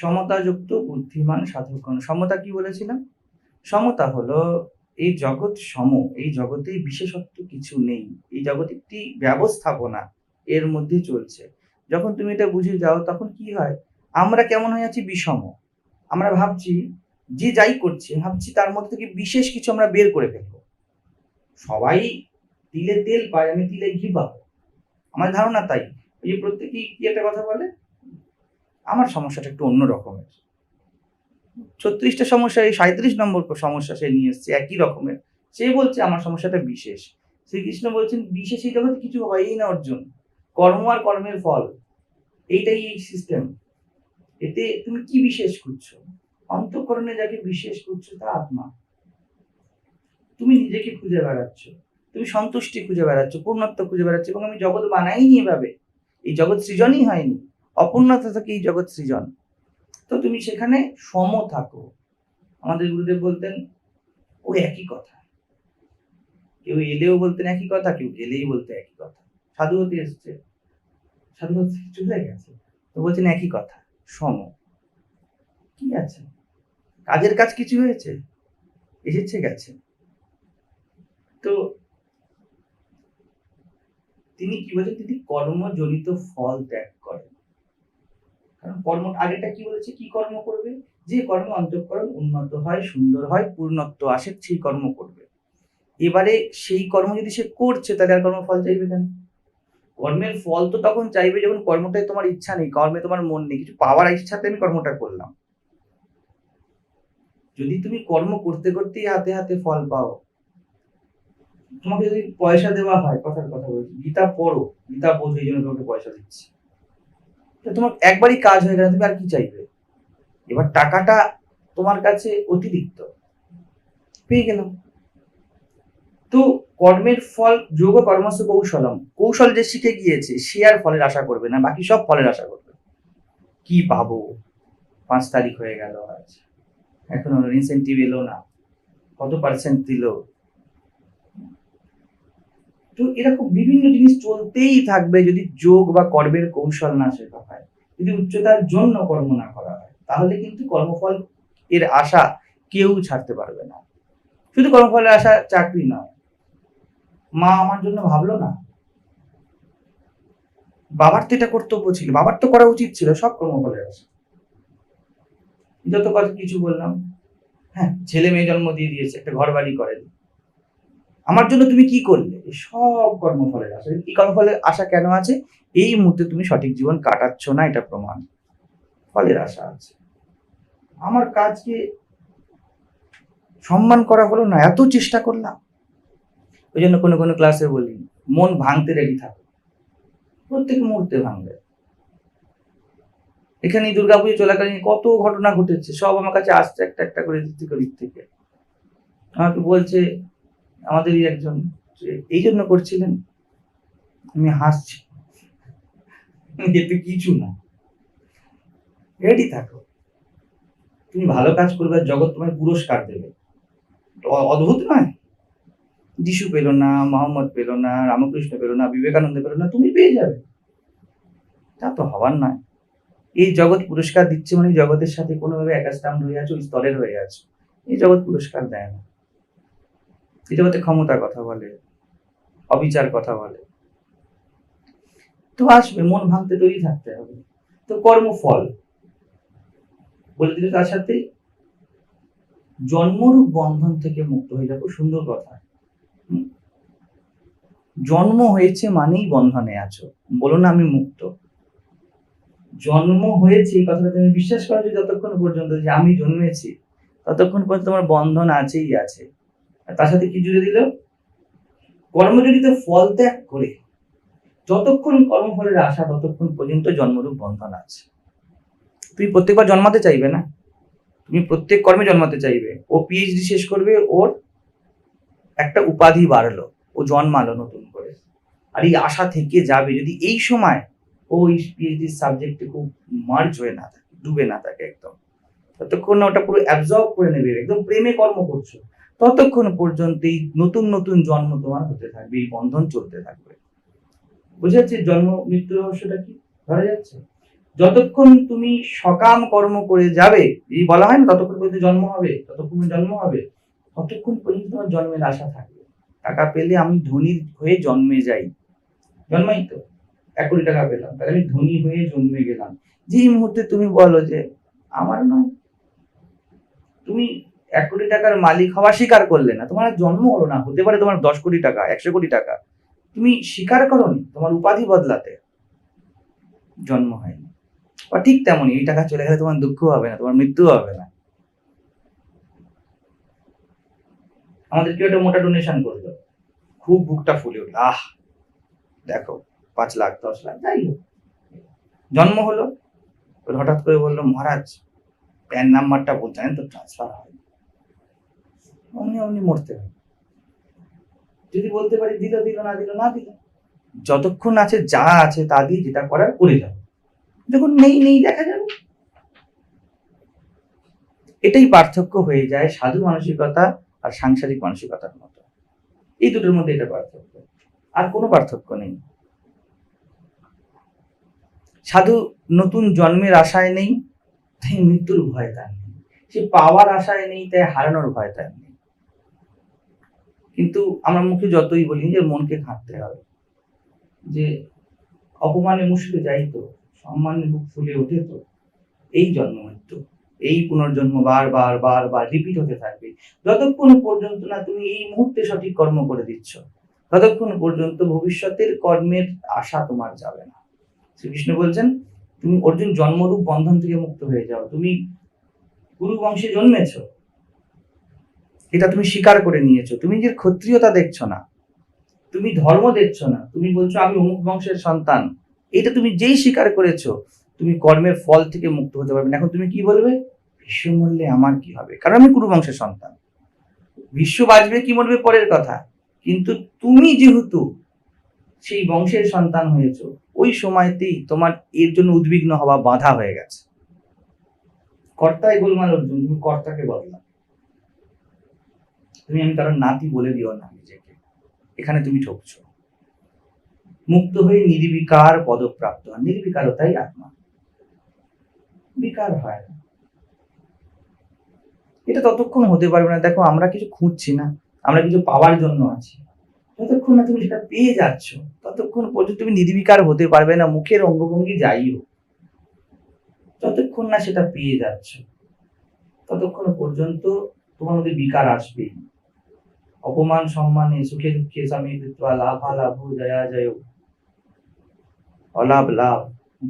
সমতাযুক্ত বুদ্ধিমান সাধকগণ। সমতা কি বলেছিলাম? সমতা হলো এই জগৎ সম, এই জগতে বিশেষত্ব কিছু নেই। এই জগৎ একটি ব্যবস্থাপনা এর মধ্যে চলছে। যখন তুমি এটা বুঝে যাও, তখন কি হয়? আমরা কেমন হয়ে আছি বিষম। আমরা ভাবছি, যে যাই করছে, ভাবছি তার মধ্যে থেকে বিশেষ কিছু আমরা বের করে ফেলব। সবাই তিলে তেল পায়, আমি তিলে ঘি পাবো। আমার ধারণা তাই। এই প্রত্যেকেই কি একটা কথা বলে? আমার সমস্যাটা একটু অন্য রকমের। ছত্রিশটা সমস্যা, এই সাঁত্রিশ নম্বর সমস্যা সে নিয়ে এসছে, একই রকমের। সে বলছে আমার সমস্যাটা বিশেষ। শ্রীকৃষ্ণ বলছেন, বিশেষ এই জগতে কিছু হয়ই না অর্জুন। কর্ম আর কর্মের ফল। এইটাই এই সিস্টেম এতে তুমি কি বিশেষ করছ অন্তঃকরণে যাকে বিশেষ করছ তা আত্মা। তুমি নিজেকে খুঁজে বেড়াচ্ছ। তুমি সন্তুষ্টি খুঁজে বেড়াচ্ছ, পূর্ণত্ব খুঁজে বেড়াচ্ছ, এবং আমি জগৎ বানাইনি এভাবে। এই জগৎ সৃজনই হয়নি। অপূর্ণতা থেকে এই জগৎ সৃজন। তো তুমি সেখানে সম থাকো। আমাদের গুরুদেব বলতেন, ও একই কথা। কেউ এলেও বলতেন একই কথা, কেউ গেলেই বলতে একই কথা। সাধু হতে এসছে। সাধু হতে চলে গেছে। তো বলছেন একই কথা, সম। কি আছে? কাজের কাজ কিছু হয়েছে? এসেছে, গেছে। তো তিনি কি বলছেন? তিনি কর্মজনিত ফল ত্যাগ কারণ কর্ম আগেটা কি বলেছে? কি কর্ম করবে? যে কর্ম অন্তঃকরণ উন্নত হয়, সুন্দর হয়, পূর্ণত্ব আসে, সেই কর্ম করবে। এবারে সেই কর্ম যদি সে করছে, তাহলে আর কর্মফল চাইবে কেন? কর্মের ফল তো তখন চাইবে যখন কর্মটাই তোমার ইচ্ছা নেই, কর্মে তোমার মন নেই, কিছু পাওয়ার ইচ্ছাতে আমি কর্মটা করলাম। যদি তুমি কর্ম করতে করতেই হাতে হাতে ফল পাও, তোমাকে যদি পয়সা দেওয়া হয়, কথার কথা বলছি, গীতা পড়ো, গীতা বোঝো, এই জন্য তোমাকে পয়সা দিচ্ছি। তোমার একবারই কাজ হয়ে গেলে তুমি আর কি চাইবে? এবার টাকাটা তোমার কাছে অতিরিক্ত। পেয়ে গেলাম। তো কর্মের ফল যোগ কর্মস্য কৌশলম। কৌশল যে শিখে গিয়েছে, সে আর ফলের আশা করবে না, বাকি সব ফলের আশা করবে। কি পাবো? পাঁচ তারিখ হয়ে গেল আজ। এখনও ইনসেন্টিভ এলো না। কত পার্সেন্ট দিল? তো এরকম বিভিন্ন জিনিস চলতেই থাকবে যদি যোগ বা কর্মের কৌশল না শেখা হয়। যদি উচ্চতার জন্য কর্ম না করা হয়, তাহলে কিন্তু কর্মফল এর আশা কেউ ছাড়তে পারবে না। শুধু কর্মফলের আশা চাকরি নয়। মা আমার জন্য ভাবলো না। বাবার তো এটা কর্তব্য ছিল, বাবার তো করা উচিত ছিল, সব কর্মফলের আশা। যত কথা কিছু বললাম হ্যাঁ ছেলে মেয়ে জন্ম দিয়ে দিয়েছে, একটা ঘর বাড়ি করে আমার জন্য তুমি কি করলে? সব কর্মফলের আশা। এই কর্মফলের আশা কেন আছে? এই মুহূর্তে তুমি সঠিক জীবন কাটাচ্ছ না, এটা প্রমাণ। ফলের আশা আছে। আমার কাজকে সম্মান করা হলো না, এত চেষ্টা করলাম। ওই জন্য কোনো কোনো ক্লাসে বলি, মন ভাঙতে রেডি থাকো। প্রত্যেক মুহূর্তে ভাঙবে। এখানে দুর্গাপুজো চলাকালীন কত ঘটনা ঘটেছে, সব আমার কাছে আসছে একটা একটা করে দিক থেকে। আমাকে বলছে আমাদেরই একজন এই জন্য করছিলেন। আমি হাসছি। এতে কিছু না। রেডি থাকো। তুমি ভালো কাজ করবে জগৎ তোমায় পুরস্কার দেবে। অদ্ভুত নয়? যিশু পেল না মোহাম্মদ পেল না, রামকৃষ্ণ পেল না, বিবেকানন্দ পেল না, তুমি পেয়ে যাবে। তা তো হওয়ার নয়। এই জগৎ পুরস্কার দিচ্ছে মানে জগতের সাথে কোনোভাবে অ্যাটাচমেন্ট হয়ে আছে স্তরের হয়ে আছে। এই জগৎ পুরস্কার দেয় না। এই জগতে ক্ষমতার কথা বলে, অবিচার কথা বলে। তো আসবে, মন ভাঙতে তৈরি থাকতে হবে। তো কর্মফল। বলে দিলে তার সাথে, জন্মরূপ বন্ধন থেকে মুক্ত হয়ে যাব, সুন্দর কথা? জন্ম হয়েছে মানেই বন্ধনে আছো। বলো না আমি মুক্ত। জন্ম হয়েছে, এই কথাটা তুমি বিশ্বাস করো যতক্ষণ পর্যন্ত যে আমি জন্মেছি, ততক্ষণ পর্যন্ত তোমার বন্ধন আছেই আছে। তার সাথে কি জুড়ে দিল? কর্মজনিত ফল ত্যাগ করে যতক্ষণ কর্মফলের আশা ততক্ষণ পর্যন্ত জন্মরূপ বন্ধন আছে। তুমি প্রত্যেকবার জন্মাতে চাইবে না। তুমি প্রত্যেক কর্মে জন্মাতে চাইবে। ও পিএইচডি শেষ করবে, ওর একটা উপাধি বাড়লো, ও জন্মালো নতুন করে। আর এই আশা থেকে যাবে যদি এই সময় ও এই পিএইচডি সাবজেক্টে খুব মার্জ হয়ে না থাকে, ডুবে না থাকে একদম। ততক্ষণ ওটা পুরো অ্যাবজর্ব করে নেবে, একদম প্রেমে কর্ম করছ। ততক্ষণ পর্যন্ত এই নতুন নতুন জন্ম তোমার হতে থাকবে, এই বন্ধন চলতে থাকবে। বুঝে যাচ্ছে জন্ম, মৃত্যু রহস্যটা কি? ধরা যাচ্ছে। যতক্ষণ তুমি সকাম কর্ম করে যাবে, এই বলা হয় না ততক্ষণ পর্যন্ত জন্ম হবে, ততক্ষণ জন্ম হবে, ততক্ষণ পর্যন্ত তোমার জন্মের আশা থাকবে। টাকা পেলে আমি ধনী হয়ে জন্মে যাই। জন্মাই তো। এক কোটি টাকা পেলাম, তাহলে আমি ধনী হয়ে জন্মে গেলাম। যেই মুহূর্তে তুমি বলো যে, আমার নয়। তুমি এক কোটি টাকার মালিক হওয়া স্বীকার করলে না, তোমার জন্ম হলো না। হতে পারে তোমার দশ কোটি টাকা, একশো কোটি টাকা। তুমি স্বীকার করনি, তোমার উপাধি বদলাতে। জন্ম হয়নি। বা ঠিক তেমনই, এই টাকা চলে গেলে তোমার দুঃখ হবে না, তোমার মৃত্যু হবে না। আমাদের কেউ একটা মোটা ডোনেশন করল। খুব বুকটা ফুলে উঠল। আহ! দেখো, পাঁচ লাখ, দশ লাখ, যাই হোক। জন্ম হলো। হঠাৎ করে বলল, মহারাজ, প্যান নাম্বারটা বলছেন তো ট্রান্সফার হয় অমনি অমনি মরতে হবে যদি বলতে পারি দিল দিল, না দিল না দিল, যতক্ষণ আছে যা আছে তা দিয়ে যেটা করার করে যাবে যখন নেই নেই, দেখা যাবে। এটাই পার্থক্য হয়ে যায় সাধু মানসিকতা আর সাংসারিক মানসিকতার মতো। এই দুটোর মধ্যে এটা পার্থক্য। আর কোনো পার্থক্য নেই। সাধু নতুন জন্মের আশায় নেই, তাই মৃত্যুর ভয় তার নেই। সে পাওয়ার আশায় নেই, তাই হারানোর ভয় তার নেই। কিন্তু আমরা মুখে যতই বলি যে মনকে ঘাঁটতে হবে। যে অপমানে মুশকে যাই তো সম্মানে বুক ফুলে ওঠে তো, এই জন্ম মৃত্যু, এই পুনর্জন্ম বার বার বার বার রিপিট হতে থাকবে। যতক্ষণ পর্যন্ত না তুমি এই মুহূর্তে সঠিক কর্ম করে দিচ্ছ, ততক্ষণ পর্যন্ত ভবিষ্যতের কর্মের আশা তোমার যাবে না। শ্রীকৃষ্ণ বলছেন, তুমি অর্জুন জন্মরূপ বন্ধন থেকে মুক্ত হয়ে যাও। তুমি গুরু বংশে জন্মেছো এটা তুমি স্বীকার করে নিয়েছো। তুমি নিজের ক্ষত্রিয়তা দেখছ না। তুমি ধর্ম দেখছ না। তুমি বলছো, আমি অমুক বংশের সন্তান। এটা তুমি যেই স্বীকার করেছ, তুমি কর্মের ফল থেকে মুক্ত হতে পারবে না। এখন তুমি কি বলবে? বিশ্ব মরলে আমার কি হবে? কারণ আমি কুরু বংশের সন্তান। বিশ্ব বাঁচবে কি মরবে পরের কথা। কিন্তু তুমি যেহেতু সেই বংশের সন্তান হয়েছো, ওই সময়তেই তোমার এর জন্য উদ্বিগ্ন হওয়া বাধা হয়ে গেছে। কর্তায় গোলমাল অর্জুন, তুমি কর্তাকে বদলা তুমি আমি কারণ নাতি বলে দিও না নিজেকে। এখানে তুমি ঠকছো মুক্ত হয়ে নির্বিকার পদপ্রাপ্ত। হন নির্বিকারতাই আত্মা। বিকার হয় এটা ততক্ষণ হতে পারবে না। দেখো, আমরা কিছু খুঁজছি না। আমরা কিছু পাওয়ার জন্য আছি। যতক্ষণ না তুমি সেটা পেয়ে যাচ্ছ, ততক্ষণ পর্যন্ত তুমি নির্বিকার হতে পারবে না। মুখের অঙ্গভঙ্গি যাই হোক। যতক্ষণ না সেটা পেয়ে যাচ্ছ, ততক্ষণ পর্যন্ত তোমার মধ্যে বিকার আসবেই। অপমান, সম্মানে, সুখে দুঃখে স্বামী লাভা লাভ জয়া, জয়। অলাভ, লাভ,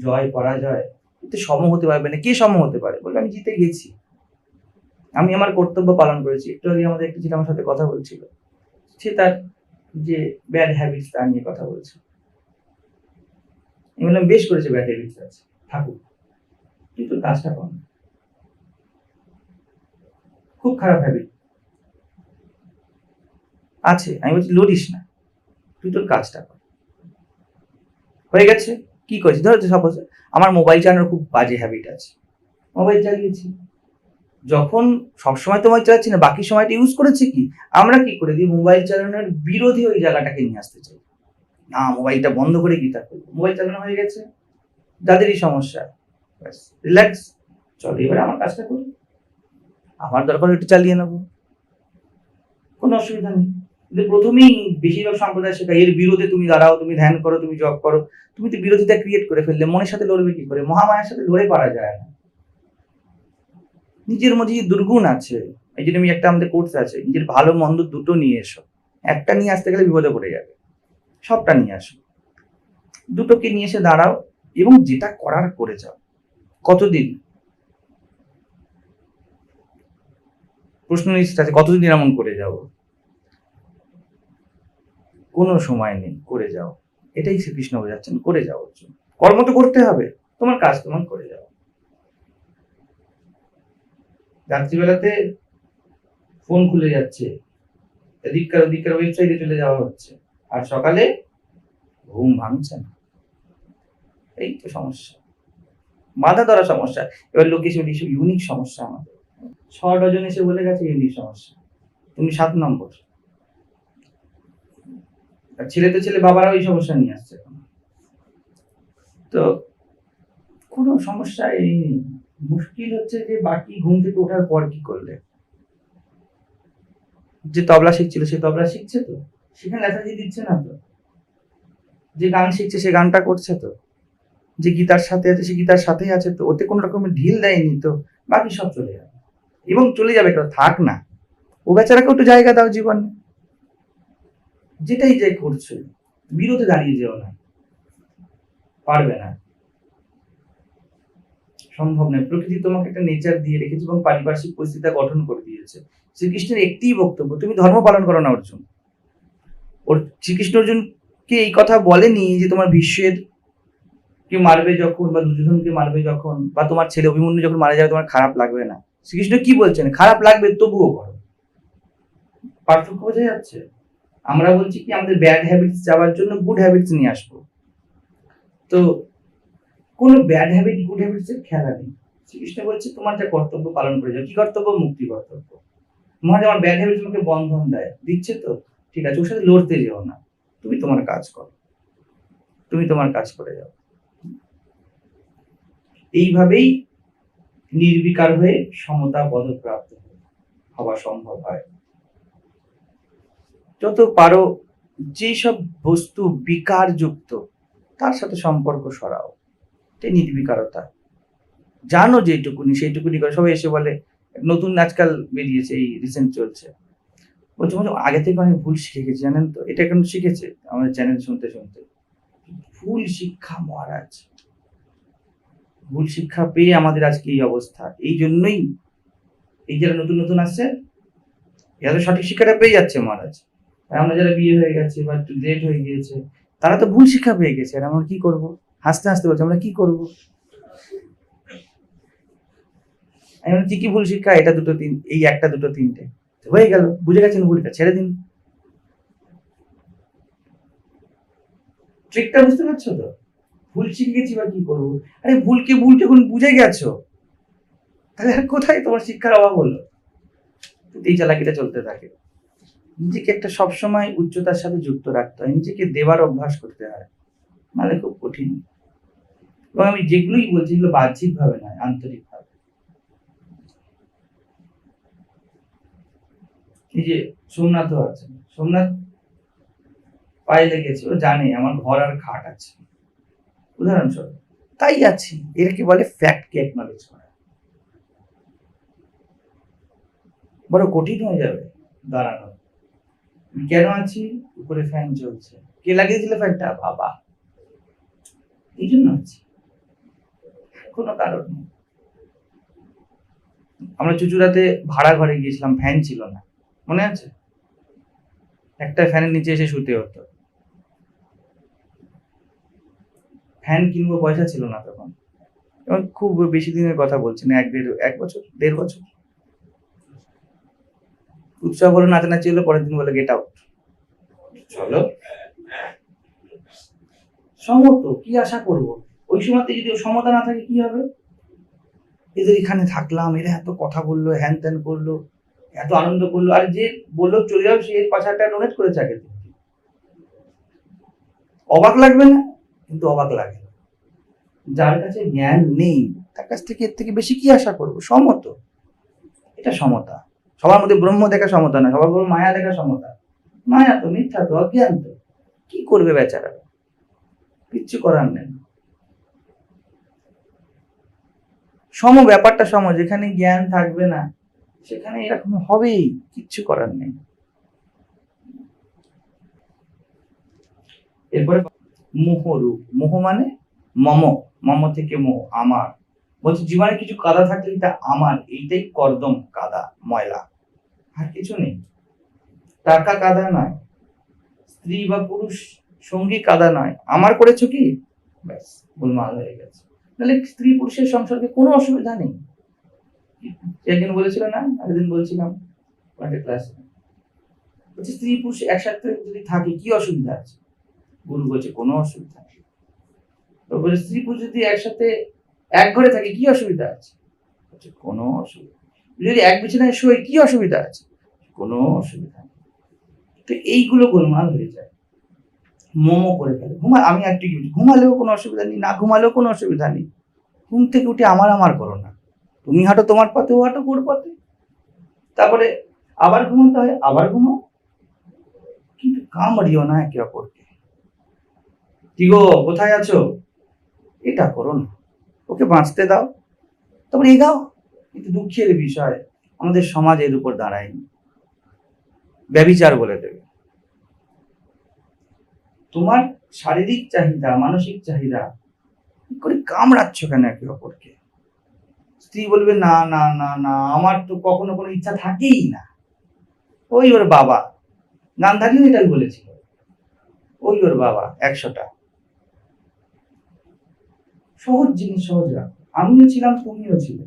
জয়, পরাজয়। এতে সম হতে পারবে না। কে সম হতে পারে বলে আমি জিতে গেছি। আমি আমার কর্তব্য পালন করেছি। একটু আগে আমাদের একটি ছেলে আমার সাথে কথা বলছিল। সে তার যে ব্যাড হ্যাবিটস তা নিয়ে কথা বলছে। আমি বললাম, বেশ করেছে ব্যাড হ্যাবিটস আছে। থাকুক। কিন্তু কাজটা না। খুব খারাপ হ্যাবিট আছে। আমি বলছি, লড়িস না। তুই তোর কাজটা কর। হয়ে গেছে? কি করেছি ধরো সাপোজ আমার মোবাইল চালানোর খুব বাজে হ্যাবিট আছে। মোবাইল চালিয়েছি। যখন সবসময় তো মোবাইল চালাচ্ছি না, বাকি সময়টা ইউজ করেছি কি? আমরা কি করে দিই? মোবাইল চালানোর বিরোধী ওই জায়গাটাকে নিয়ে আসতে চাই। না মোবাইলটা বন্ধ করে তা করব? মোবাইল চালানো হয়ে গেছে। যাদেরই সমস্যা রিল্যাক্স চল, এবারে আমার কাজটা করি। আমার দরকার একটু চালিয়ে নেব। কোনো অসুবিধা নেই। প্রথমেই বেশিরভাগ সম্প্রদায় এর বিরোধে তুমি দাঁড়াও, তুমি ধ্যান করো, তুমি জব করো, তুমি তো বিরোধিতা ক্রিয়েট করে ফেললে, মনের সাথে লড়বে কি করে? মহামায়ার সাথে লড়ে পারা যায় না। নিজের মধ্যে যে দুর্গুণ আছে, এই জন্য একটা আমাদের কোর্স আছে, নিজের ভালো মন্দ দুটো নিয়ে এসো। একটা নিয়ে আসতে গেলে বিপদে পড়ে যাবে। সবটা নিয়ে আসো। দুটোকে নিয়ে এসে দাঁড়াও এবং যেটা করার করে যাও। কতদিন? প্রশ্ন লিস্ট আছে, কতদিন এমন করে যাও কোনো সময় নেই, করে যাও। এটাই শ্রীকৃষ্ণ বোঝাচ্ছেন করে যাও অর্জুন। কর্ম তো করতে হবে, তোমার কাজ তোমার করে যাও। রাত্রিবেলাতে ফোন খুলে যাচ্ছে, এদিককার ওদিককার ওয়েবসাইটে চলে যাওয়া হচ্ছে, আর সকালে ঘুম ভাঙছে না। এই তো সমস্যা। মাথা ধরা সমস্যা। এবার লোকে এসে ইউনিক সমস্যা আমাদের। ছ ডজন এসে বলে গেছে ইউনিক সমস্যা। তুমি সাত নম্বর। আর ছেলে তো ছেলে বাবারা ওই সমস্যা নিয়ে আসছে। তো কোনো সমস্যা এই। মুশকিল হচ্ছে যে বাকি ঘুম থেকে ওঠার পর কি করলে? যে তবলা শিখছিল, সে তবলা শিখছে তো? সেখানে লেথাজি দিচ্ছে না তো? যে গান শিখছে, সে গানটা করছে তো? যে গীতার সাথে আছে, সে গীতার সাথেই আছে তো? ওতে কোনো রকমের ঢিল দেয়নি তো? বাকি সব চলে যাবে। এবং চলে যাবে, কেউ থাক না। ও বেচারাকে একটু জায়গা দাও জীবনে। যেটাই যাই করছ, বিরোধে দাঁড়িয়ে যেও না। পারবে না। সম্ভব নয়। প্রকৃতি তোমাকে একটা নেচার দিয়ে রেখেছে এবং পারিপার্শ্বিক পরিস্থিতি গঠন করে দিয়েছে। শ্রীকৃষ্ণের একটিই বক্তব্য, তুমি ধর্ম পালন করো না, অর্জুন। ওর শ্রীকৃষ্ণ অর্জুনকে এই কথা বলেনি যে তোমার বিশ্বের কে মারবে যখন বা দুর্যোধনকে মারবে যখন বা তোমার ছেলে অভিমন্যু যখন মারা যাবে তোমার খারাপ লাগবে না। শ্রীকৃষ্ণ কি বলছেন? খারাপ লাগবে তবুও করো। পার্থক্য বোঝা যাচ্ছে? আমরা বলছি কি আমাদের ব্যাড হ্যাবিটস যাওয়ার জন্য গুড হ্যাবিটস নিয়ে আসব। তো কোনো ব্যাড হ্যাবিট গুড হ্যাবিটস এর খেলা নেই শ্রীকৃষ্ণ বলছে, তোমার যা কর্তব্য পালন করে যাও। কি কর্তব্য? মুক্তি কর্তব্য। তোমার যে আমার ব্যাড হ্যাবিট তোমাকে বন্ধন দেয়। দিচ্ছে তো? ঠিক আছে, ওর সাথে লড়তে যেও না। তুমি তোমার কাজ করো। তুমি তোমার কাজ করে যাও। এইভাবেই নির্বিকার হয়ে সমতা পদপ্রাপ্ত হওয়া সম্ভব হয়। যত পারো যেসব বস্তু বিকারযুক্ত, তার সাথে সম্পর্ক সরাও। এটাই নির্বিকারতা। জানো যেটুকুনি সেইটুকুনি করে সবাই এসে বলে, নতুন আজকাল বেরিয়েছে, এই রিসেন্ট চলছে। বলছে বলছে, আগে থেকে অনেক ভুল শিখে গেছে জানেন তো? এটা এখন শিখেছে আমাদের চ্যানেল শুনতে শুনতে। ভুল শিক্ষা, মহারাজ। ভুল শিক্ষা পেয়ে আমাদের আজকে এই অবস্থা। এই জন্যই এই যারা নতুন নতুন আসছে, এরা সঠিক শিক্ষাটা পেয়ে যাচ্ছে, মহারাজ। আমরা যারা বিয়ে হয়ে গেছে বা একটু লেট হয়ে গিয়েছে, তারা তো ভুল শিক্ষা পেয়ে গেছে। আর আমরা কি করব? হাসতে হাসতে বলছে, আমরা কি করব? আমি বলছি কি ভুল শিক্ষা? এটা দুটো তিন, এই একটা দুটো তিনটে। হয়ে গেল, বুঝে গেছেন ভুলটা, ছেড়ে দিন। ট্রিকটা বুঝতে পারছ তো? ভুল শিখে গেছি বা কি করব? আরে ভুলকে ভুল যখন বুঝে গেছো, তাহলে কোথায় তোমার শিক্ষার অভাব হলো? এই চালাকিটা চলতে থাকে। নিজেকে একটা সবসময় উচ্চতার সাথে যুক্ত রাখতে হয়, নিজেকে দেবার অভ্যাস করতে হয়। নাহলে খুব কঠিন। এবং আমি যেগুলোই বলছি, এগুলো বাহ্যিক ভাবে নয় আন্তরিক ভাবে এই যে সোমনাথও আছে, সোমনাথ পায়ে লেগেছে ও জানে, আমার ঘর আর খাট আছে। উদাহরণস্বরূপ, তাই আছি, এটাকে বলে ফ্যাক্টকে অ্যাকনলেজ করা। বড় কঠিন হয়ে যাবে দাঁড়ানো। কেন আছি? উপরে ফ্যান চলছে কে লাগিয়েছিল ফ্যানটা বাবা। এই জন্য আছি। কোনো কারণ নেই। আমরা চুচুড়াতে ভাড়া ঘরে গিয়েছিলাম ফ্যান ছিল না। মনে আছে? একটা ফ্যানের নিচে এসে শুতে হতো। ফ্যান কিনবো পয়সা ছিল না তখন। এবং খুব বেশি দিনের কথা বলছি না, এক দেড়, এক বছর, দেড় বছর। উৎসব হলো নাচানাচি হলো পরের দিন বলে গেট আউট চলো। সমত কি আশা করব? ওই সময়তে যদি সমতা না থাকে কি হবে? এদের এখানে থাকলাম এরা এত কথা বলল হ্যান ত্যান করল এত আনন্দ করল আর যে বলল চলে যাও সে পাঁচ হাজার টাকা ডোনেট করেছে আগে অবাক লাগবে না? কিন্তু অবাক লাগে। যার কাছে জ্ঞান নেই তার কাছ থেকে এর থেকে বেশি কি আশা করব? সমত এটা সমতা। সবার মধ্যে ব্রহ্ম দেখা সমতা না সবার মধ্যে মায়া দেখা সমতা। মায়া তো মিথ্যা তো, অজ্ঞান তো। কি করবে বেচারা? কিচ্ছু করার নেই। সম ব্যাপারটা সম, যেখানে জ্ঞান থাকবে না, সেখানে এরকম হবেই, কিচ্ছু করার নেই। এরপরে মোহরূপ। মোহ মানে মম মম থেকে মোহ, আমার। বলছে জীবনে কিছু কাদা থাকলে এটা আমার, এইটাই কর্দম কাদা, ময়লা। আর কিছু নেই। টাকা কাদা নয়। স্ত্রী বা পুরুষ, সঙ্গী কাদা নয়। আমার করেছ কি? ব্যাস, গোলমাল হয়ে গেছে। তাহলে স্ত্রী পুরুষের সংসর্গে কোনো অসুবিধা নেই। একদিন বলেছিল না একদিন বলছিলাম ক্লাসে বলছে, স্ত্রী পুরুষ একসাথে যদি থাকে, কি অসুবিধা আছে? গুরু বলছে, কোনো অসুবিধা নেই। তো বলছে, স্ত্রী পুরুষ যদি একসাথে এক ঘরে থাকে, কি অসুবিধা আছে? বলছে, কোনো অসুবিধা। যদি এক বিছানায় শোয় কি অসুবিধা আছে? কোনো অসুবিধা নেই। তো এইগুলো গোলমাল হয়ে যায়। মোমো করে ফেলে। ঘুমা আমি একটু কি ঘুমালেও কোনো অসুবিধা নেই, না ঘুমালেও কোনো অসুবিধা নেই। ঘুম থেকে উঠে আমার আমার করো না। তুমি হাঁটো তোমার পথে, ও হাঁটো ওর পথে। তারপরে আবার ঘুমাতে হয়, আবার ঘুমাও কিন্তু কামড়িও না একে অপরকে। কি গো কোথায় আছো? এটা করো না। ওকে বাঁচতে দাও। তারপরে এগাও। কিন্তু দুঃখের বিষয়, আমাদের সমাজ এর উপর দাঁড়ায়নি ব্যবিচার বলে দেবে। তোমার শারীরিক চাহিদা, মানসিক চাহিদা করে কামড়াচ্ছ কেন একে অপরকে? স্ত্রী বলবে, না না না না, আমার তো কখনো কোনো ইচ্ছা থাকেই না। ওই ওর বাবা গান্ধারীও এটাই বলেছিল ওই ওর বাবা, একশোটা। সহজ জিনিস সহজ রাখো। আমিও ছিলাম, তুমিও ছিলে।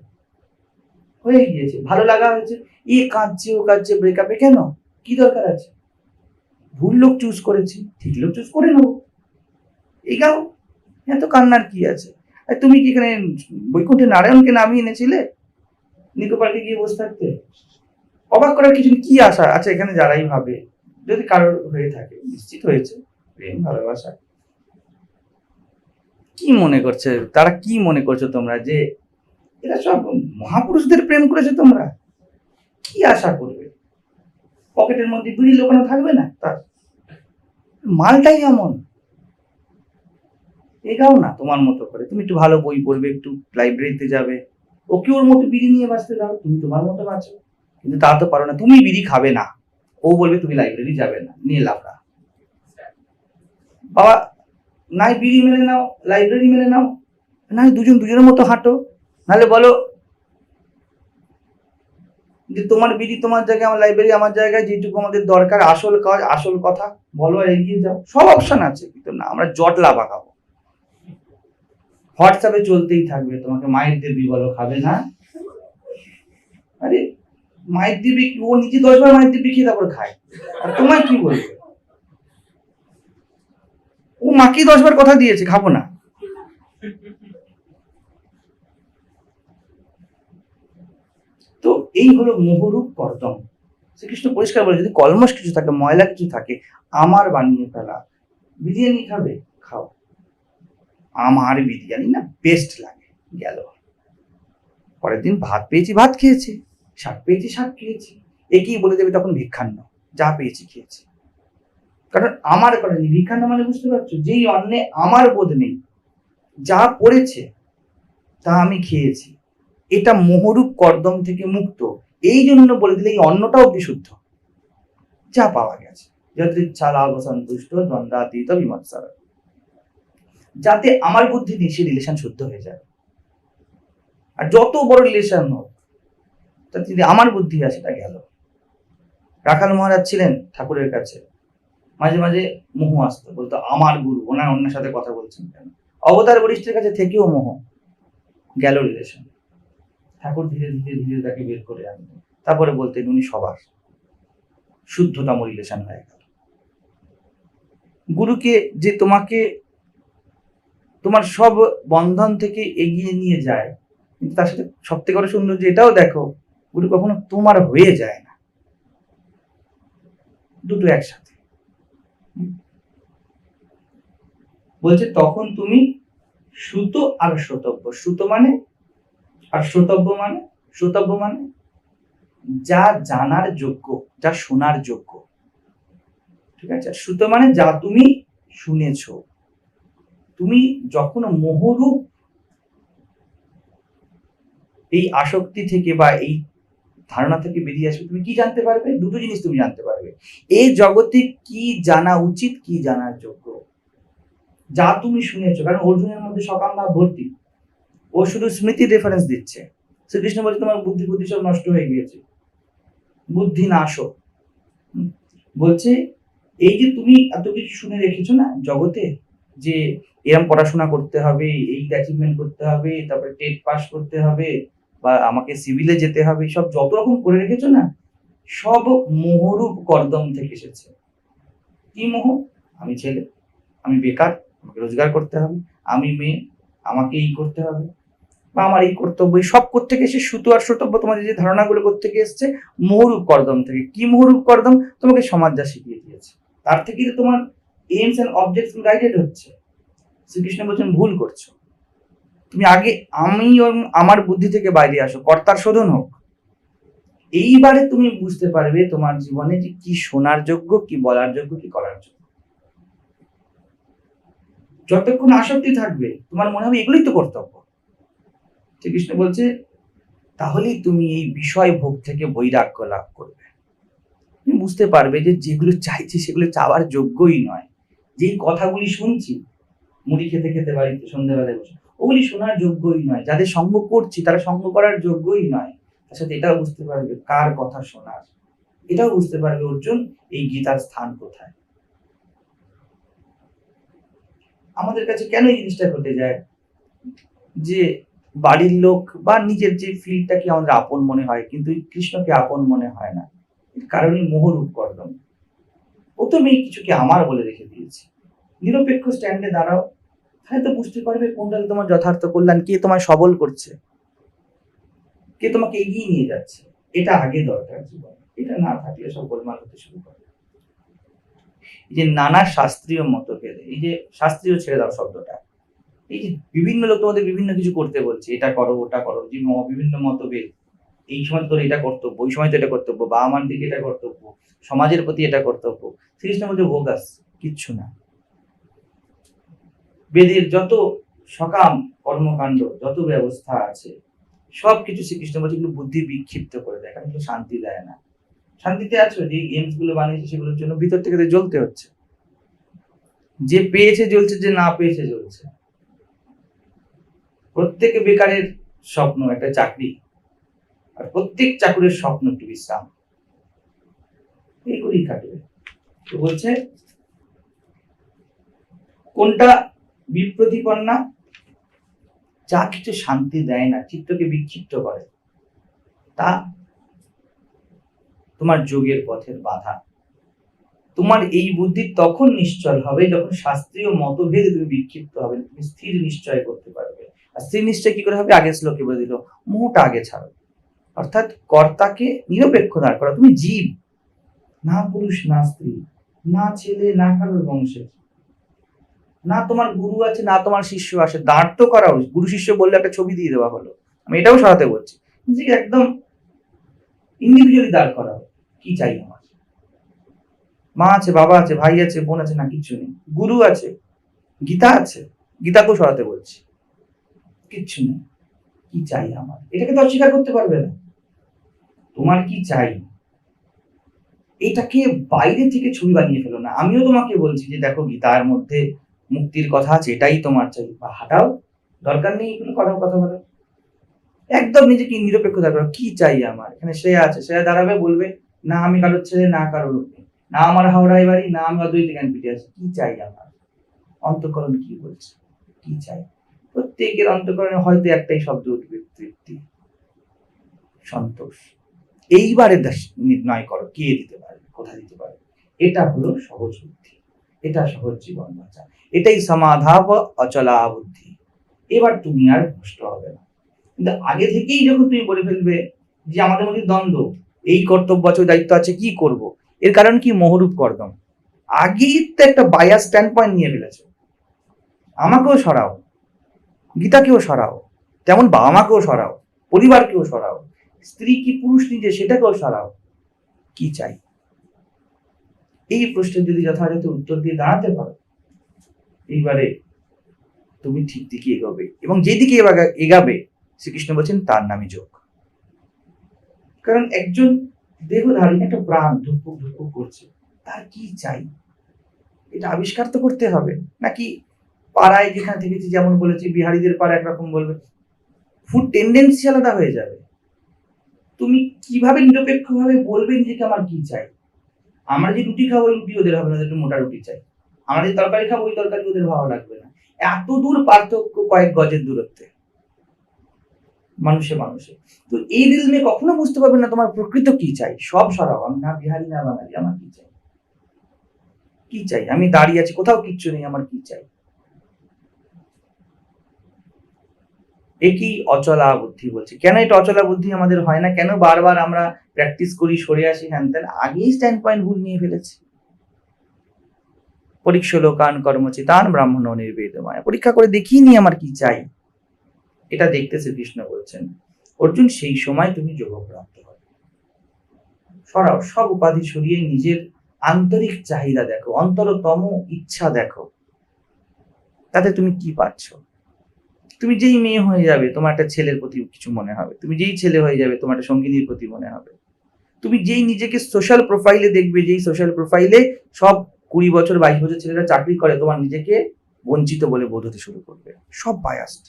হয়ে গিয়েছে, ভালো লাগা হয়েছে। এ কাঁদছে, ও কাঁদছে ব্রেকআপে কেন? কি দরকার আছে? ভুল লোক চুজ করেছি, ঠিক লোক চুজ করে নেব। এই এগাও এত কান্নার কি আছে? আর তুমি কি এখানে বৈকুণ্ঠে নারায়ণকে নামিয়ে এনেছিলে? নিকো পার্কে গিয়ে বসে থাকতে? অবাক করার কিছু। কি আশা আচ্ছা এখানে যারাই ভাবে? যদি কারোর হয়ে থাকে, নিশ্চিত হয়েছে, প্রেম, ভালোবাসা। কি মনে করছে? তারা কি মনে করছ তোমরা যে এরা সব মহাপুরুষদের প্রেম করেছে তোমরা। কি আশা করবে? পকেটের মধ্যে বিড়ি লোকানো থাকবে না? তার মালটাই এমন। এগাও না তোমার মতো করে। তুমি একটু ভালো বই পড়বে, একটু লাইব্রেরিতে যাবে। ওকে ওর মতো বিড়ি নিয়ে বাঁচতে দাও। তুমি তোমার মতো বাঁচো। কিন্তু তা তো পারো না। তুমি বিড়ি খাবে না। ও বলবে, তুমি লাইব্রেরি যাবে না। নিয়ে লাভরা বাবা, নাই বিড়ি মেনে নাও লাইব্রেরি মেনে নাও। নাই দুজন দুজনের মতো হাঁটো। নাহলে বলো যে তোমার বিড়ি তোমার জায়গায়, আমার লাইব্রেরি আমার জায়গায় যেটুকু আমাদের দরকার, আসল কাজ, আসল কথা, বলো এগিয়ে যাও। সব অপশন আছে, কিন্তু না, আমরা জটলা পাকাবো হোয়াটসঅ্যাপে চলতেই থাকবে, তোমাকে মায়ের দেবী বলো, খাবে না? আরে, মায়ের দিবি ও নিজে দশবার মায়ের দিবি খেয়ে তারপর খায়। আর তোমায় কি বলবে? ও মাকেই দশবার কথা দিয়েছে, খাব না তো এই হলো মোহরূপ কর্দম শ্রীকৃষ্ণ পরিষ্কার বলে, যদি কলমস কিছু থাকে, ময়লা কিছু থাকে, আমার বানিয়ে ফেলা। বিরিয়ানি খাবে? খাও। আমার বিরিয়ানি না বেস্ট লাগে, গেল। পরের দিন ভাত পেয়েছি, ভাত খেয়েছি। শাক পেয়েছি, শাক খেয়েছি। একই বলে দেবে তখন ভিক্ষান্ন। যা পেয়েছি, খেয়েছি। কারণ আমার করেনি ভিক্ষান্ন মানে বুঝতে পারছ? যেই অন্নে আমার বোধ নেই। যা পড়েছে, তা আমি খেয়েছি। এটা মোহরূপ কর্দম থেকে মুক্ত। এই জন্য বলে দিলে এই অন্নটাও বিশুদ্ধ। যা পাওয়া গেছে। সন্তুষ্ট দ্বন্দ্বাতীত বিমৎসর যাতে আমার বুদ্ধি নেই সেই রিলেশন শুদ্ধ হয়ে যায়। আর যত বড় রিলেশন হোক, তাতে যদি আমার বুদ্ধি আছে তা গেল। রাখাল মহারাজ ছিলেন ঠাকুরের কাছে। মাঝে মাঝে মোহ আসতো। বলতো, আমার গুরু। ওনার অন্যের সাথে কথা বলছেন কেন? অবতার বরিষ্ঠের কাছে থেকেও মোহ। গেল রিলেশন ঠাকুর ধীরে ধীরে ধীরে তাকে বের করে আনলেন তারপরে বলতেন, উনি সবার। শুদ্ধতম রিলেশন হয়ে গেল। গুরুকে যে তোমাকে, তোমার সব বন্ধন থেকে এগিয়ে নিয়ে যায়, কিন্তু তার সাথে সব থেকে বড় সুন্দর যে এটাও দেখো, গুরু কখনো তোমার হয়ে যায় না। দুটো একসাথে। বলছে, তখন তুমি সুত আর শ্রোতব্য। সুত মানে আর শ্রোতব্য মানে? শ্রোতব্য মানে? যা জানার যোগ্য, যা শোনার যোগ্য। ঠিক আছে? শ্রুত মানে যা তুমি শুনেছ। তুমি যখন মোহরূপ এই আসক্তি থেকে বা এই ধারণা থেকে বেরিয়ে আসবে, তুমি কি জানতে পারবে? দুটো জিনিস তুমি জানতে পারবে। এই জগতে কি জানা উচিত, কি জানার যোগ্য? যা তুমি শুনেছো, কারণ অর্জুনের মধ্যে সকাম ভাব ভর্তি। ও শুধু স্মৃতির রেফারেন্স দিচ্ছে। শ্রীকৃষ্ণ বলছে, তোমার বুদ্ধি বুদ্ধি সব নষ্ট হয়ে গিয়েছে। বুদ্ধি নাশ বলছে, এই যে তুমি এত কিছু শুনে রেখেছো না জগতে, যে এরম পড়াশোনা করতে হবে, এই অ্যাচিভমেন্ট করতে হবে, তারপরে টেট পাস করতে হবে, বা আমাকে সিভিলে যেতে হবে, সব যত রকম করে রেখেছো না, সব মোহরূপ কর্দম থেকে এসেছে। কি মোহ? আমি ছেলে। আমি বেকার, আমাকে রোজগার করতে হবে। আমি মেয়ে, আমাকে এই করতে হবে। বা আমার এই কর্তব্য, এই সব করতে এসে সুতো আর শ্রোতব্য তোমাদের যে ধারণাগুলো করতে এসছে মোহরূপ কর্দম থেকে। কি মোহরূপ কর্দম? তোমাকে সমাজ যা শিখিয়ে দিয়েছে। তার থেকে তো তোমার এইমস এন্ড অবজেক্টস গাইডেড হচ্ছে? শ্রীকৃষ্ণ বলছেন, ভুল করছ। তুমি আগে আমি আমার বুদ্ধি থেকে বাইরে আসো, কর্তার শোধন হোক। এইবারে তুমি বুঝতে পারবে তোমার জীবনে যে কি শোনার যোগ্য, কি বলার যোগ্য, কি করার যোগ্য। যতক্ষণ আসক্তি থাকবে, তোমার মনে হবে এগুলোই তো কর্তব্য। শ্রীকৃষ্ণ বলছে, তাহলেই তুমি এই বিষয় ভোগ থেকে বৈরাগ্য লাভ করবে। তুমি বুঝতে পারবে যে যেগুলো চাইছি সেগুলো চাওয়ার যোগ্যই নয়। যেই কথাগুলি শুনছি, মুড়ি খেতে খেতে বাড়িতে সন্ধ্যেবেলায় বসে, ওগুলি শোনার যোগ্যই নয়। যাদের সঙ্গ করছি, তারা সঙ্গ করার যোগ্যই নয়। তার সাথে এটাও বুঝতে পারবে কার কথা শোনার। এটাও বুঝতে পারবে, অর্জুন, এই গীতার স্থান কোথায়? আমাদের কাছে কেন এই জিনিসটা ঘটে যায়? যে বাড়ির লোক বা নিজের যে ফিল্ডটাকে আমাদের আপন মনে হয়, কিন্তু কৃষ্ণকে আপন মনে হয় না। কারণে মোহরূপ তো মেয়ে কিছুকে আমার বলে রেখে দিয়েছে। নিরপেক্ষ স্ট্যান্ডে দাঁড়াও। তাহলে তো বুঝতে পারবে কোনটাতে তোমার যথার্থ কল্যাণ, কে তোমায় সবল করছে, কে তোমাকে এগিয়ে নিয়ে যাচ্ছে। এটা আগে দরকার জীবনে। এটা না থাকলে সব গোলমাল হতে শুরু করে। এই যে নানা শাস্ত্রীয় মতভেদ, এই যে শাস্ত্রীয় ছেড়ে দাও শব্দটা। এই যে বিভিন্ন লোক তোমাদের বিভিন্ন কিছু করতে বলছে, এটা করো, ওটা করো, যে বিভিন্ন মতভেদ। এই সময় তোর এটা কর্তব্য, ওই সময় তো এটা কর্তব্য, বা আমার দিকে এটা কর্তব্য, সমাজের প্রতি এটা কর্তব্য। শ্রীকৃষ্ণ বলছে ভোগাস কিচ্ছু না। বেদের যত সকাম কর্মকাণ্ড, যত ব্যবস্থা আছে সব কিছু শ্রীকৃষ্ণ বলছে এগুলো বুদ্ধি বিক্ষিপ্ত করে দেয়, কারণ শান্তি দেয় না। শান্তিতে আছো, যে গেমসগুলো বানিয়েছে, সেগুলোর জন্য ভিতর থেকে জ্বলতে হচ্ছে। যে পেয়েছে জ্বলছে, যে না পেয়েছে জ্বলছে। প্রত্যেকে বেকারের স্বপ্ন একটা চাকরি। আর প্রত্যেক চাকরির স্বপ্ন একটু বিশ্রাম। এইগুলি কাটবে। তো বলছে, কোনটা বিপ্রতিপন্না? যা কিছু শান্তি দেয় না, চিত্তকে বিক্ষিপ্ত করে, তা তোমার যোগের পথের বাধা। তোমার এই বুদ্ধি তখন নিশ্চল হবে যখন শাস্ত্রীয় মতভেদে তুমি বিক্ষিপ্ত হবে, তুমি স্থির নিশ্চয় করতে পারবে। নিশ্চয় কি করে হবে? আগে শ্লোকে বলে দিল মোহটা আগে ছাড়ো। অর্থাৎ কর্তাকে নিরপেক্ষ দাঁড় করা। তুমি জীব, না পুরুষ, না স্ত্রী, না ছেলে, না কারোর বংশের না তোমার গুরু আছে, না তোমার শিষ্য আছে, দাঁড় তো করা উচিত। গুরু শিষ্য বললে একটা ছবি দিয়ে দেওয়া হলো। আমি এটাও সরাতে বলছি। নিজেকে একদম ইন্ডিভিজুয়ালি দাঁড় করা। কি চাই আমার? মা আছে, বাবা আছে, ভাই আছে, বোন আছে, না কিছু নেই। গুরু আছে, গীতা আছে, গীতাকেও সরাতে বলছি। কিচ্ছু নেই। কি চাই আমার? এটাকে তো অস্বীকার করতে পারবে না। তোমার কি চাই? এটাকে বাইরে থেকে ছবি বানিয়ে ফেলো না। আমিও তোমাকে বলছি যে, দেখো গীতার মধ্যে মুক্তির কথা আছে, এটাই তোমার চাই। বা হাঁটাও, দরকার নেই এগুলো করার কথা বলো একদম নিজেকে নিরপেক্ষ দাঁড়াও কি চাই আমার? এখানে শ্রেয়া আছে। শ্রেয়া দাঁড়াবে, বলবে, না, আমি কারোর ছেলে, না কারোর। না আমার হাওড়াই বাড়ি না আমি অদ্বৈত জ্ঞান পিঠে আছি। কি চাই আমার? অন্তঃকরণ কি বলছে? কি চাই? প্রত্যেকের অন্তঃকরণে হয়তো একটাই শব্দ উঠবে, তৃপ্তি, সন্তোষ। এইবারে নির্ণয় করো, কে দিতে পারবে কোথায় দিতে পারবে? এটা হলো সহজ বুদ্ধি, এটা সহজ জীবন বাঁচা, এটাই সমাধাব অচলা বুদ্ধি। এবার তুমি আর ভ্রষ্ট হবে না। কিন্তু আগে থেকেই যখন তুমি বলে ফেলবে যে আমাদের মধ্যে দ্বন্দ্ব, এই কর্তব্য আছে দায়িত্ব আছে, কি করব? এর কারণ কি? মোহরূপ কর্দম। আগেই তো একটা বায়ার স্ট্যান্ড পয়েন্ট নিয়ে ফেলেছো। আমাকেও সরাও। গীতাকেও সরাও তেমন বাবা মাকেও সরাও, পরিবারকেও সরাও, স্ত্রী কি পুরুষ নিজে সেটাকেও সরাও, কি চাই? এই প্রশ্নের যদি যথাযথ উত্তর দিয়ে দাঁড়াতে পারো, এইবারে তুমি ঠিক দিকে এগোবে এবং যেদিকে এগাবে, শ্রীকৃষ্ণ বলছেন, তার নামই যোগ। কারণ একজন দেহধারী, একটা প্রাণ ধুকপুক ধুকপুক করছে, তার কি চাই? এটা আবিষ্কার তো করতে হবে, নাকি পাড়ায় যেখানে থেকেছি যেমন বলেছি বিহারিদের পাড়া একরকম বলবে। ফুড টেন্ডেন্সি আলাদা হয়ে যাবে। তুমি কীভাবে নিরপেক্ষভাবে বলবে নিজেকে আমার কি চাই? আমরা যে রুটি খাব ওই রুটি ওদের হবে না একটু মোটা রুটি চাই। আমরা যে তরকারি খাব, ওই তরকারি ওদের ভালো লাগবে না। এত দূর পার্থক্য কয়েক গজের দূরত্বে। মানুষে মানুষে। তো এই রিলমে কখনো বুঝতে পারবে না তোমার প্রকৃত কি চাই? সব সরাও। আমি না বিহারি, না বাঙালি, আমার কি চাই? কি চাই? আমি দাঁড়িয়ে আছি, কোথাও কিচ্ছু নেই, আমার কি চাই? একই অচলা বুদ্ধি বলছে। কেন এটা অচলা বুদ্ধি আমাদের হয় না? কেন বারবার আমরা প্র্যাকটিস করি, সরে আসি? হ্যান ত্যান, আগেই স্ট্যান্ড পয়েন্ট ভুল নিয়ে ফেলেছি। পরীক্ষা লোকান কর্মচিতান ব্রাহ্মণ নির্বেদমায় পরীক্ষা করে দেখিনি আমার কি চাই? এটা দেখতে শ্রীকৃষ্ণ বলছেন, অর্জুন, সেই সময় তুমি যোগপ্রাপ্ত হবে সরাও, সব উপাধি সরিয়ে নিজের আন্তরিক চাহিদা দেখো, অন্তরতম ইচ্ছা দেখো। তাতে তুমি কি পাচ্ছ? তুমি যেই মেয়ে হয়ে যাবে, তোমার একটা ছেলের প্রতি কিছু মনে হবে। তুমি যেই ছেলে হয়ে যাবে, তোমার একটা সঙ্গিনীর প্রতি মনে হবে। তুমি যেই নিজেকে সোশ্যাল প্রোফাইলে দেখবে, যেই সোশ্যাল প্রোফাইলে সব কুড়ি বছর, বাইশ বছর ছেলেরা চাকরি করে, তোমার নিজেকে বঞ্চিত বলে বোধ হতে শুরু করবে। সব বায়াস্ট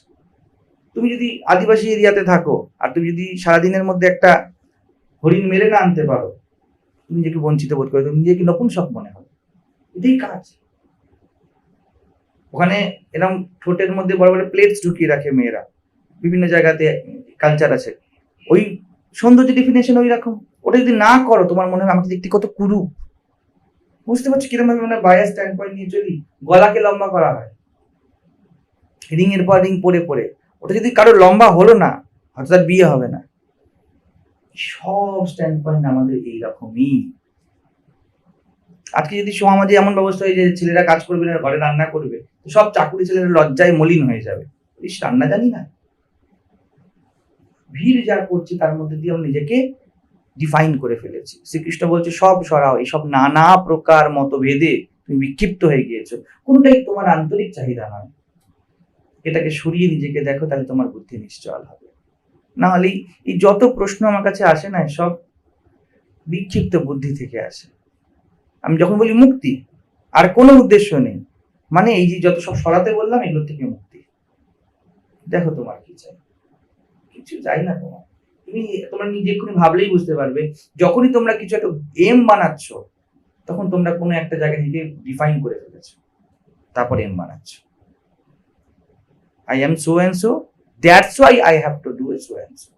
তুমি যদি আদিবাসী এরিয়াতে থাকো, আর তুমি যদি সারাদিনের মধ্যে একটা হরিণ মেরে না আনতে পারো, তুমি নিজেকে বঞ্চিত বোধ করে, তুমি নিজেকে নপুংসক মনে হবে এটাই কাজ। ওখানে এরকম ঠোঁটের মধ্যে বড় বড় প্লেটস ঢুকিয়ে রাখে মেয়েরা। বিভিন্ন জায়গাতে কালচার আছে। ওই সৌন্দর্য ডেফিনেশন ওই রকম। ওটা যদি না করো, তোমার মনে হয় আমাকে দেখতে কত কুরু। বুঝতে পারছ কীরকম ভাবে মানে বায়ার স্ট্যান্ড পয়েন্ট নিয়ে চলি? গলাকে লম্বা করা হয়। রিং এর পর রিং পরে পরে। ওটা যদি কারও লম্বা হলো না, হয়তো তার বিয়ে হবে না। সব স্ট্যান্ড পয়েন্ট আমাদের এইরকমই। আজকে যদি সমাজে এমন ব্যবস্থা হয়ে যে ছেলেরা কাজ করবে না, ঘরে রান্না করবে সব চাকুরি ছেলেরা লজ্জায় মলিন হয়ে যাবে। রান্না জানি না। ভিড় যা করছে, তার মধ্যে দিয়ে আমি নিজেকে ডিফাইন করে ফেলেছি। শ্রীকৃষ্ণ বলছে, সব সরাও এইসব নানা প্রকার মতভেদে তুমি বিক্ষিপ্ত হয়ে গিয়েছো। কোনটাই তোমার আন্তরিক চাহিদা নয়। এটাকে সরিয়ে নিজেকে দেখো, তাহলে তোমার বুদ্ধি নিশ্চল হবে। না হলে এই- এই যত প্রশ্ন আমার কাছে আসে না, সব বিক্ষিপ্ত বুদ্ধি থেকে আসে। আমি যখন বলি মুক্তি, আর কোনো উদ্দেশ্য নেই। মানে এই যে যত সব সরাতে বললাম, এগুলো থেকে মুক্তি। দেখো তোমার কি চাই। কিছু চাই না তোমার। তুমি, তোমরা নিজে এক্ষুনি ভাবলেই বুঝতে পারবে। যখনই তোমরা কিছু একটা এম বানাচ্ছ, তখন তোমরা কোনো একটা জায়গা থেকে ডিফাইন করে ফেলেছো। তারপর এম বানাচ্ছ। I am so and so why I have to do so and so